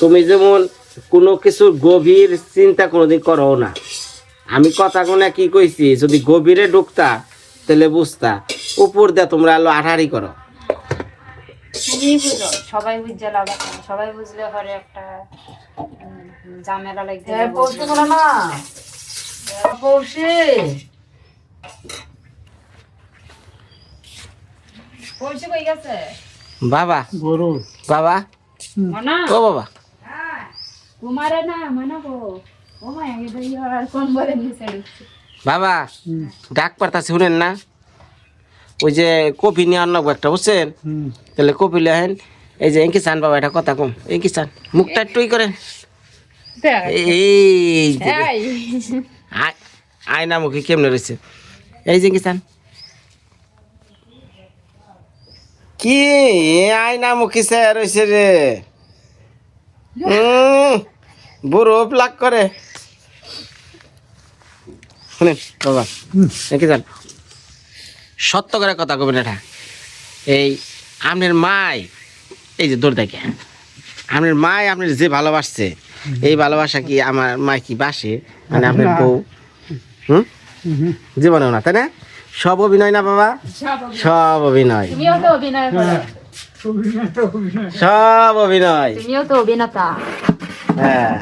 তুমি যেমন কোনো কিছুর গভীর চিন্তা কোনোদিন করো না। আমি কথা কোনে কি কইছি যদি গভীরে ঢুকতা তাহলে বুঝতা উপর দিয়ে তোমরা আলো আঠারি করো। সবাই বুঝছে লাভ সবাই বুঝলে পরে একটা ঝামেলা লাগবে পৌঁছে না। পৌঁছে পৌঁছে কই গেছে? বাবা। গরু। বাবা। ও বাবা। বাবা ডাক পারতাছে শুনেন না? ওই যে কপি নিয়ে আনব একটা বুঝছেন? তাহলে কপি লেহেন এই যে এঙ্কি চান বাবা এটা কথা কম। এঙ্কি চান মুখটা টুই করেন। এই আয়- আয়না মুখে কেমনে রয়েছে? এই যে কিষান কি এ আয়না মুখে সে রয়েছে রে। বুড়ো প্লাক করে। শুনেন বাবা কি জান সত্য করে কথা কবেন এটা। এই আপনার মাই এই যে দৌড় দেখে আপনার মাই আপনার যে ভালোবাসছে এই ভালোবাসা কি আমার মাই কি বাসে? মানে আপনার বউ? হুম? জীবনেও না তাই না? সব অভিনয় না বাবা? সব অভিনয়। সব অভিনয়। তুমিও তো অভিনেতা। হ্যাঁ।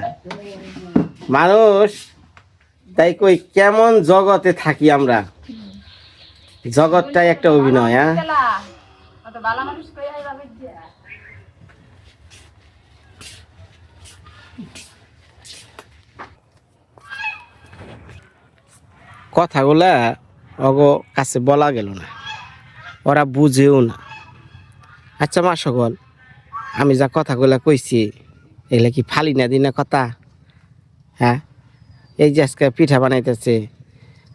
মানুষ তাই কই কেমন জগতে থাকি আমরা? জগৎটাই একটা অভিনয় হ্যাঁ? অত ভালো মানুষ কই আইবা বুঝছে কথাগুলা অগ কাছে বলা গেল না। ওরা বুঝেও না। আচ্ছা মা সকল, আমি যা কথাগুলা কইছি, এগুলা কি ফালি না দিনা কথা? হ্যাঁ? এই যে আজকে পিঠা বানাইতেছে,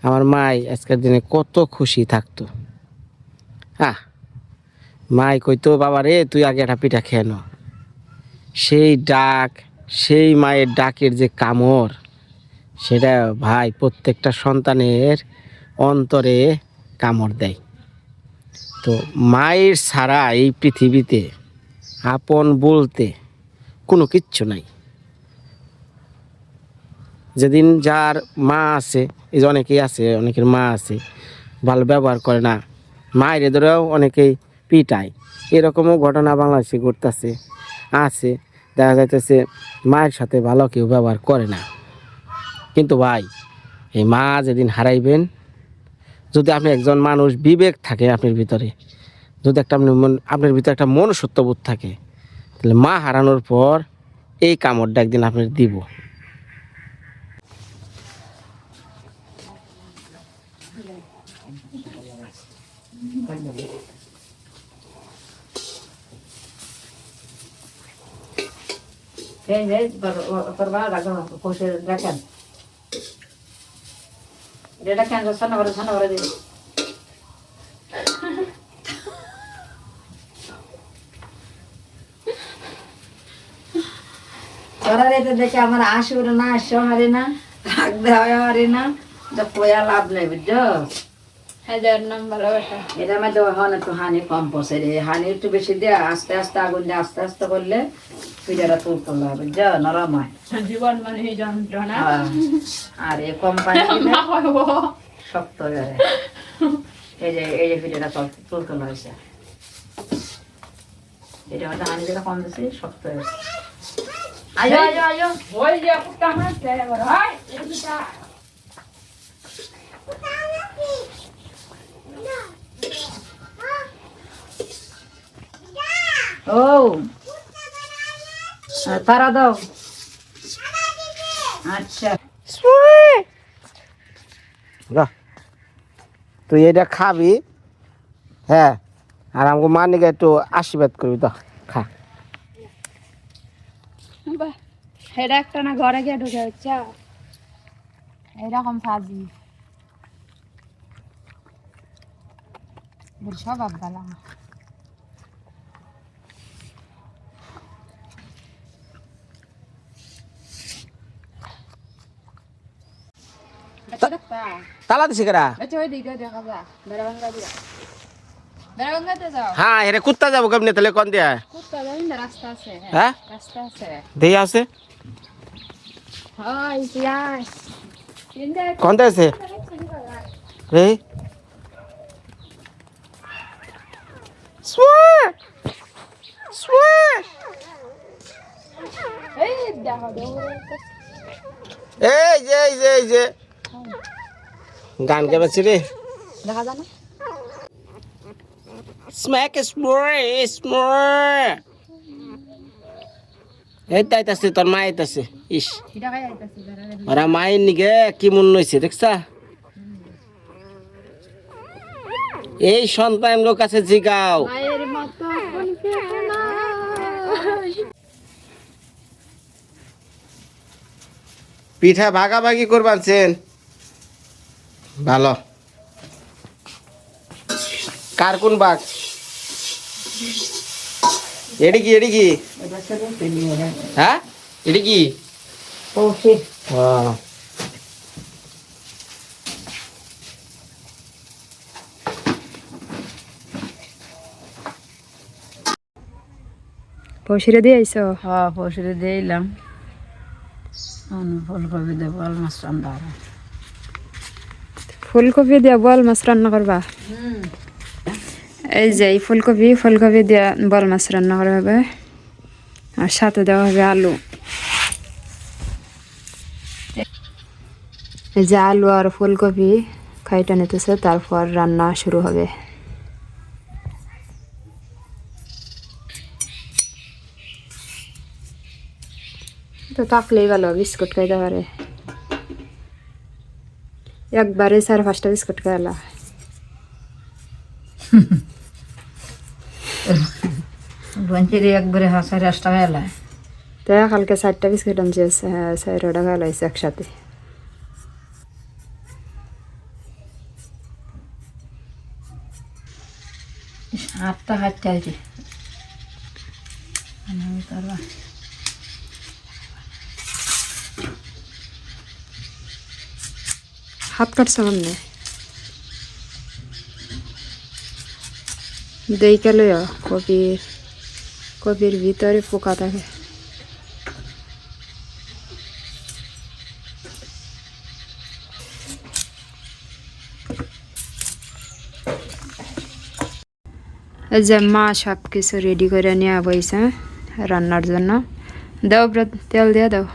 আমার মাই আজকের দিনে কত খুশি থাকতো। হ্যাঁ মাই কইতো, বাবা রে, তুই আগে একটা পিঠা খেয়ে নো। সেই ডাক, সেই মায়ের ডাকের যে কামড়, সেটা ভাই প্রত্যেকটা সন্তানের অন্তরে কামড় দেয়। তো মায়ের ছাড়া এই পৃথিবীতে আপন বলতে কোনো কিচ্ছু নাই। যেদিন যার মা আছে, এই যে অনেকেই আছে, অনেকের মা আছে, ভালো ব্যবহার করে না, মায়ের ধরেও অনেকেই পিটায়। এরকমও ঘটনা বাংলাদেশে ঘটতেছে, আছে, দেখা যাইতেছে মায়ের সাথে ভালো কেউ ব্যবহার করে না। কিন্তু ভাই, এই মা যেদিন হারাইবেন যদি আপনি একজন মানুষ বিবেক থাকে আপনার ভিতরে, যদি একটা আপনি আপনার ভিতরে একটা মনুষ্যত্ববোধ থাকে, তাহলে মা হারানোর পর এই কামড়টা একদিন আপনি দিব। এই যে করবা রাখো পৌঁছে রাখেন এটা কেন সান্না করে সান্না করে দিবি। করার এটা দেখে আমার আসবে না আসতে পারে না থাক দেওয়া পারে না তো পয়া লাভ নেই বুঝছ? এটা একটু হানি কম রে হানি একটু বেশি দিয়ে আস্তে আস্তে আগুন দিয়ে আস্তে আস্তে করলে পিঠাটা তুল করলে হবে বুঝছ নরম হয়। জীবন মানে যন্ত্রণা হ্যাঁ। আর এ কম পানি দিলে শক্ত হয়ে এই যে এই যে পিঠাটা তুল তুল তোলা হয়েছে এটা মধ্যে হানি যেটা কম দিয়েছি শক্ত হয়েছে আয়ো আয়ো আয়ো। ওই যে কুত্তা আমার বড় হয় এটা ও তারা দাও। আচ্ছা। তুই এটা খাবি হ্যাঁ আর আমাকে মা নিকে একটু আশীর্বাদ করবি তো খা। বাহ এটা একটা না ঘরে গিয়ে ঢুকে হচ্ছে এরকম ফাজি। সব আব্বালা। তালা দিছে কেরা হ্যাঁ হেরে কুত্তা যাব কেমনি তাহলে কোন দিয়া? হ্যাঁ হ্যাঁ? আছে। দেই আছে? কোনটা আছে? এই। Swear! Swear! যে এই যে। গান কে বাজছে রে? দেখা যায় না। স্ম্যাক স্মোর স্মোর এই তোর মা আইতাছে। ইস। ওরা মায়ের নিগে কি মন হয়েছে দেখছা? এই সন্তান লোক কাছে জিগাও। মায়ের মতো কোনকে না পিঠা ভাগাভাগি করবানছেন? ভালো। কার কোন বাঘ? এডি কি কি এটা পেলিয়ে হ্যাঁ? এডি কি? হ্যাঁ। পশিরে দিয়ে আইছো? হ্যাঁ পৌঁছে দিলাম ফুলকপি দেবো মাছ রান্না ফুলকপি দিয়া বল মাছ রান্না করবা? এই যে এই ফুলকপি ফুলকপি দিয়া বল মাছ রান্না করা হবে। আর সাথে দেওয়া হবে আলু। এই যে আলু আর ফুলকপি খাইটা নিতেছে, তারপর রান্না শুরু হবে। তো থাকলেই ভালো, বিস্কুট খাইতে পারে। একবারে চার পাঁচটা বিস্কুট খাইলা বঞ্চিরি একবারে হাসার রাস্তা গেলা তো কালকে চারটা বিস্কুট আনছে চারটা খাইলাইছে একসাথে আটটা হাঁটতে আছে হাত কাটছে কেমনে দেখে লইয়া কপির কপির ভিতরে পোকা থাকে এই যে মা সব কিছু রেডি করে নিয়ে বইছে রান্নার জন্য দাও ব্রত তেল দিয়ে দাও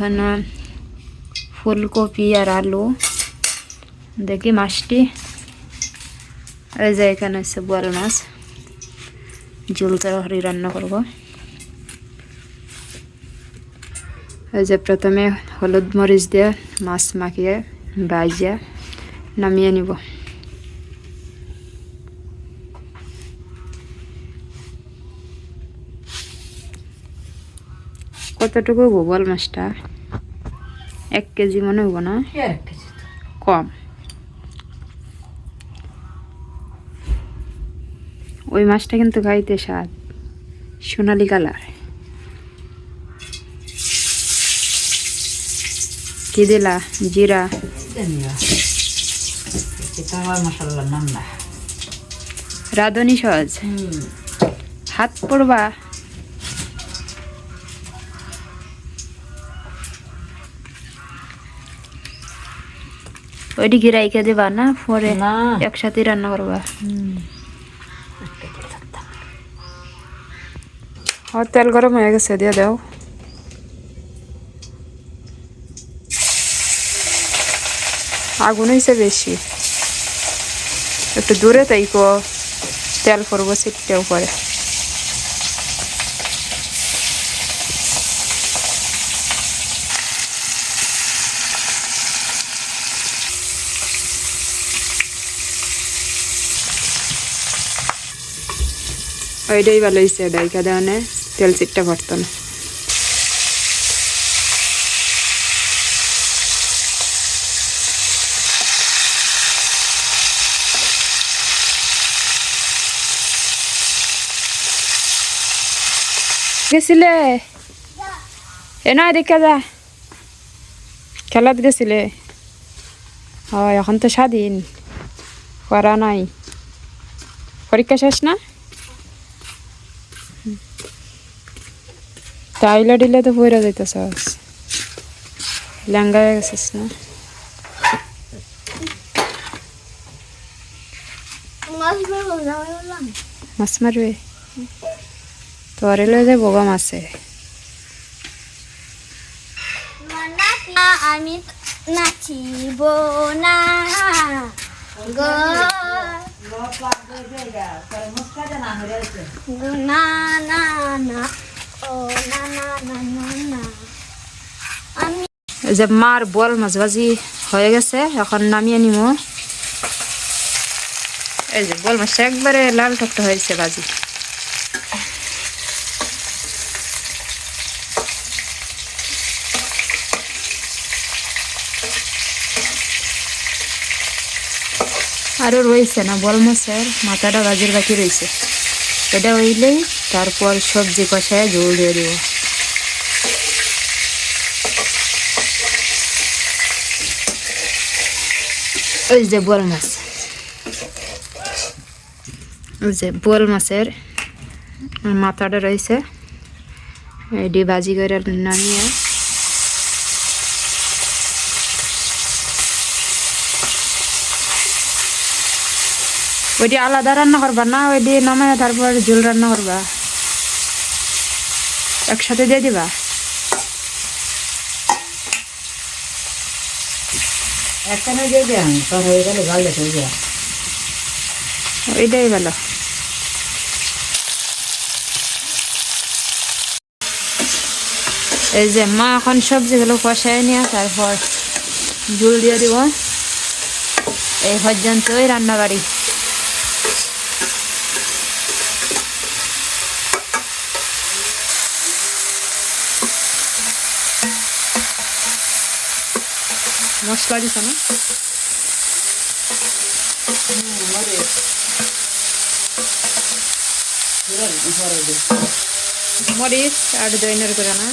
এখানে ফুলকপি আর আলু। দেখি মাছটি। এই যে এখানে হচ্ছে বোয়াল মাছ। ঝোল তরকারি রান্না করব। এই যে প্রথমে হলুদ মরিচ দিয়ে মাছ মাখিয়ে ভাজিয়ে নামিয়ে নিব। কতটুকু হব বল মাছটা? এক কেজি মনে হব না? কম। ওই মাছটা কিন্তু খাইতে স্বাদ। সোনালি কালার। কি দিলা জিরা রাঁধুনি সহজ। হাত পড়বা। ওইটি গিরাইকে দিবা না পরে না। একসাথে রান্না করবা। ও তেল গরম হয়ে গেছে দিয়ে দাও। আগুন হয়েছে বেশি। একটু দূরে তাইকো তেল পড়ব সিটটা উপরে। ওইটাই ভালো হয়েছে ডাইকা দেওয়ানে তেল চিটটা পড়তো না। গেছিলে? এ দেখে যা। খেলাত গেছিলে? হয়, এখন তো স্বাধীন। করা নাই। পরীক্ষা শেষ না? টাইলে দিলে তো পইরা যাইতেছ লেঙ্গা হয়ে গেছিস না মাছ মারবে তোরে লয়ে যাব গো মাছে আমি নাচিব না গো না না না যে মার বল মাছ ভাজি হয়ে গেছে, এখন নামিয়ে নিব এই যে বল মাছটা একবারে লাল টকটা হয়েছে ভাজি আরও রয়েছে না বল মাছের, মাথাটা ভাজির বাকি রয়েছে। এটা হইলেই তারপর সবজি কষায় ঝোল দিয়ে দেবো। ওই যে বোয়াল মাছ। ওই যে বোয়াল মাছের মাথাটা রয়েছে। এটি ভাজি করে নামিয়ে ওইটি আলাদা রান্না করবা? না ওইটি নামায় তারপর ঝোল রান্না করবা। একসাথে দিয়ে দিবা? একখানে দিয়ে দেন তোর হয়ে গেলে জল দেখে দেওয়া ওইটাই ভালো। এই যে মা এখন সবজিগুলো কষায় নিয়ে তারপর জল দিয়ে দিব। এই পর্যন্তই রান্নাবাড়ি। মশলা দিছ না মরিচ আর দইনের করে না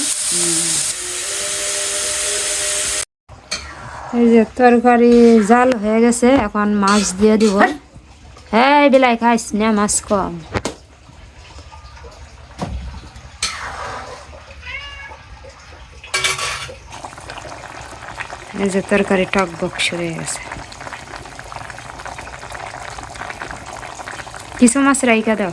এই যে তরকারি জাল হয়ে গেছে এখন মাছ দিয়ে দিব হ্যাঁ বেলাই খাইস না মাছ কম এই যে তরকারি টক বক সরে গেছে। কিছু মাছ রাইকা দাও।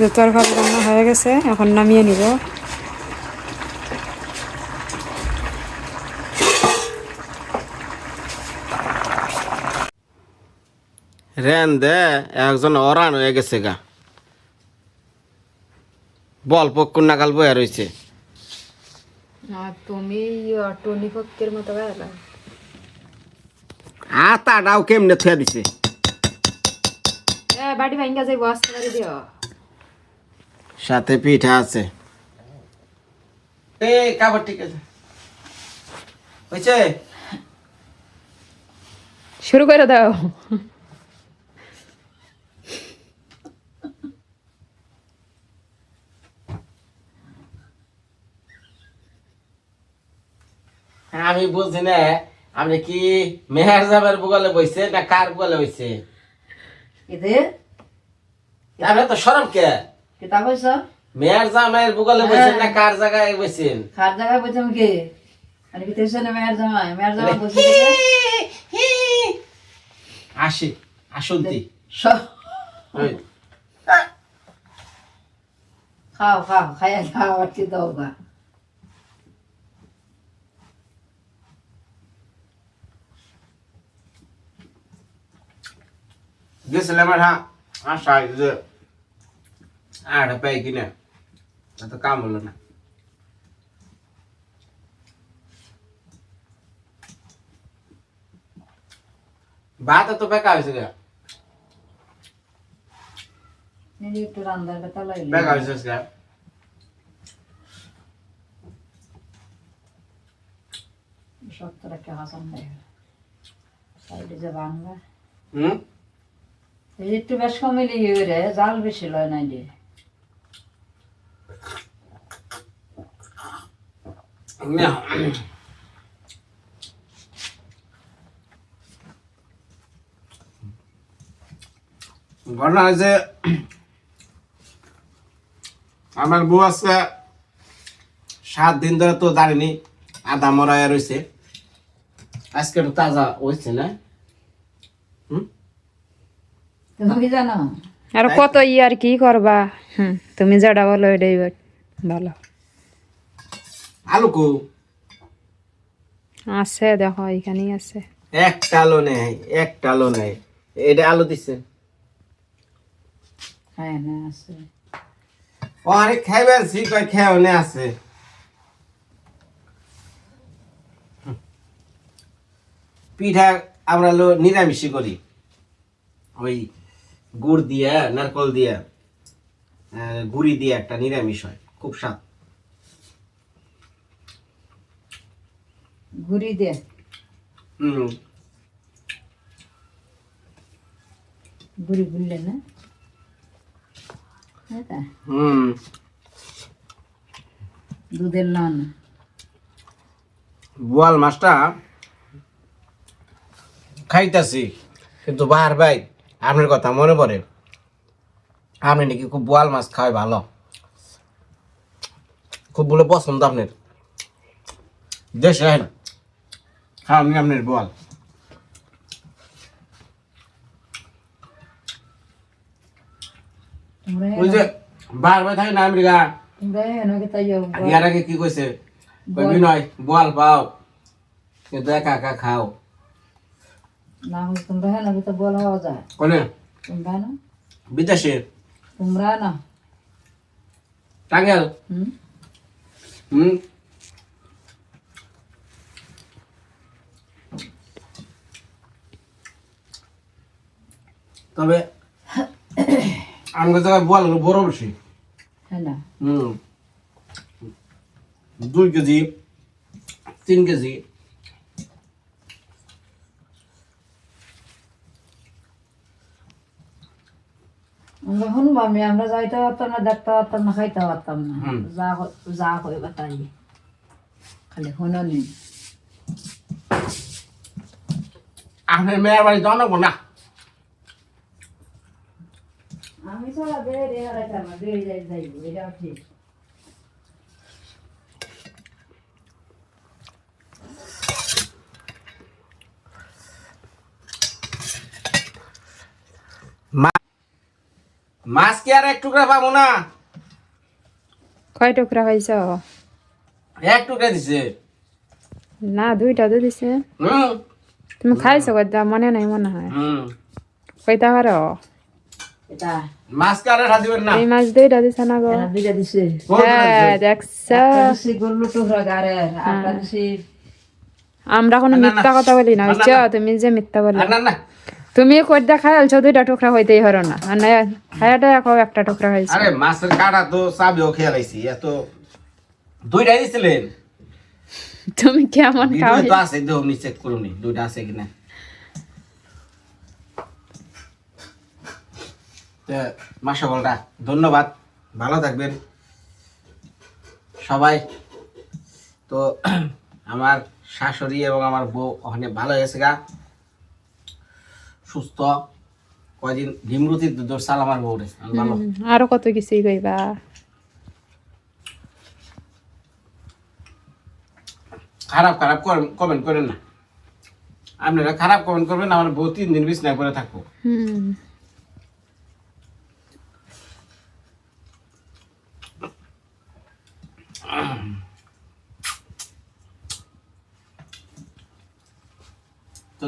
যে তরকারি রান্না হয়ে গেছে এখন নামিয়ে নিব। রেন দে একজন অরান হয়ে গেছে গা। বল পক্ষুর নাগাল বয়া রয়েছে তুমি টনি মতো আতাটাও কেমনে থুয়া দিছে? এ বাড়ি ভাঙ্গা যাইব আসতে পারি দিও। সাথে পিঠা আছে। এ কাবার ঠিক আছে। হয়েছে? শুরু করে দাও। আমি বুঝি না আপনি কি মেহের জামের বুগালে বইছে না কার বুগালে বইছে? আপনি তো সরম কে? কিতা কইছ মেহের জামের বুগালে বইছেন না কার জায়গায় বইছেন খার জায়গায় বলছিলাম কি আর কি তেইশ না মেয়ের জামাই? মেয়ের জামাই বসে আসি আসন্তি। খাও খাও খাইয়া খাও আর কি দাও গা গেছিলাম হ্যাঁ আশা যে আড়া পাই কিনা এত কাম হলো না ভাত তো বেকা হয়েছে গা একটু রান্নার কথা লাইলে বেকা হয়েছে আজকে। সত্তর একটা হাসান দেয় সাইডে যে বাংলা হুম একটু বেশ কমিলি রে জাল বেশি লয় নাই যে না। ঘটনা হয়েছে আমার বউ আজকে সাত দিন ধরে তো দাঁড়িনি আধা মরাইয়া রয়েছে। আজকে একটু তাজা হয়েছে না? হুম? তুমি জানো? আর কত ই আর কি করবা? হুম তুমি যেটা বলো এটাই ভালো আলু কো আছে দেখো এখানেই আছে। একটা আলো নেই একটা আলো নেই। এটা আলো দিছে। হ্যাঁ হ্যাঁ আছে। ও আরে খাইবার সি কয় খেয়ে নে আছে। পিঠা আমরা লো নিরামিষই করি। ওই গুড় দিয়ে নারকল দিয়ে গুড়ি দিয়ে একটা নিরামিষ হয় খুব স্বাদ। ঘুরি দে। হুম। ঘুরি ঘুরলে না? হ্যাঁ হুম। দুধের নন বোয়াল মাছটা খাইতাছি কিন্তু বার ভাই আপনার কথা মনে পড়ে। আপনি নাকি খুব বোয়াল মাছ খাওয়াই ভালো। খুব বলে পছন্দ আপনার। দেশে খাওয়ান বোয়াল তোমরা ওই যে বার ভাই থাকে না আমেরিকা? ইয়ার আগে কি কইছে? কই বিনয় বোয়াল পাও কিন্তু একা একা খাও। না তো বলা হওয়া যায়। কোনে? তোমরা না? বিদেশে? তোমরা না? টাঙ্গেল? হুম? হুম? তবে আমাদের জায়গায় বোয়াল বড় বেশি। হ্যাঁ না। হুম। দুই কেজি তিন কেজি। আমরা শুনব আমি আমরা যাইতে পারতাম না দেখতে পারতাম না খাইতে পারতাম না। যা যা হইবা তাই। খালি শুনি আপনার মেয়ের বাড়ি যাও না না আমি সারা বেড়ে হারাইতাম না বেড়ে যাই যাইব এটাও ঠিক মাছ কি আর এক টুকরা পাবো না? কয় টুকরা খাইছ এক টুকরা দিছে। না দুইটা তো দিছে। তুমি খাইছো কয়টা মনে নাই মনে হয়। কয়টা পারো? এটা। মাছ কি আর দিবেন না। এই মাছ দুইটা দিছে না গো। দুইটা দিছে। কোন হ্যাঁ দিছে? টুকরা গারে দিছে আমরা কোনো মিথ্যা কথা বলি না বুঝছ? তুমি যে মিথ্যা বলি। আর না না। তুমি কয়টা খাইলছো দুইটা টুকরা হইতেই হরো না। আর না খায়াটা এখন একটা টুকরা খাইছো আরে মাছের কাটা তো এত দুইটাই দিছিলেন। তুমি কেমন খাও আছে দেহ নি চেক করুন দুইটা আছে কিনা। মাসা বলটা ধন্যবাদ। ভালো থাকবেন। সবাই তো আমার শাশুড়ি এবং আমার বউ ওখানে ভালো হয়েছে গা। সুস্থ। কয়দিন ডিমরুতির দুধ সাল আমার বউরে ভালো। আরও কত কিছুই কইবা। খারাপ খারাপ কমেন্ট করেন না। আপনারা খারাপ কমেন্ট করবেন আমার বউ তিন দিন বিছনায় করে থাকব।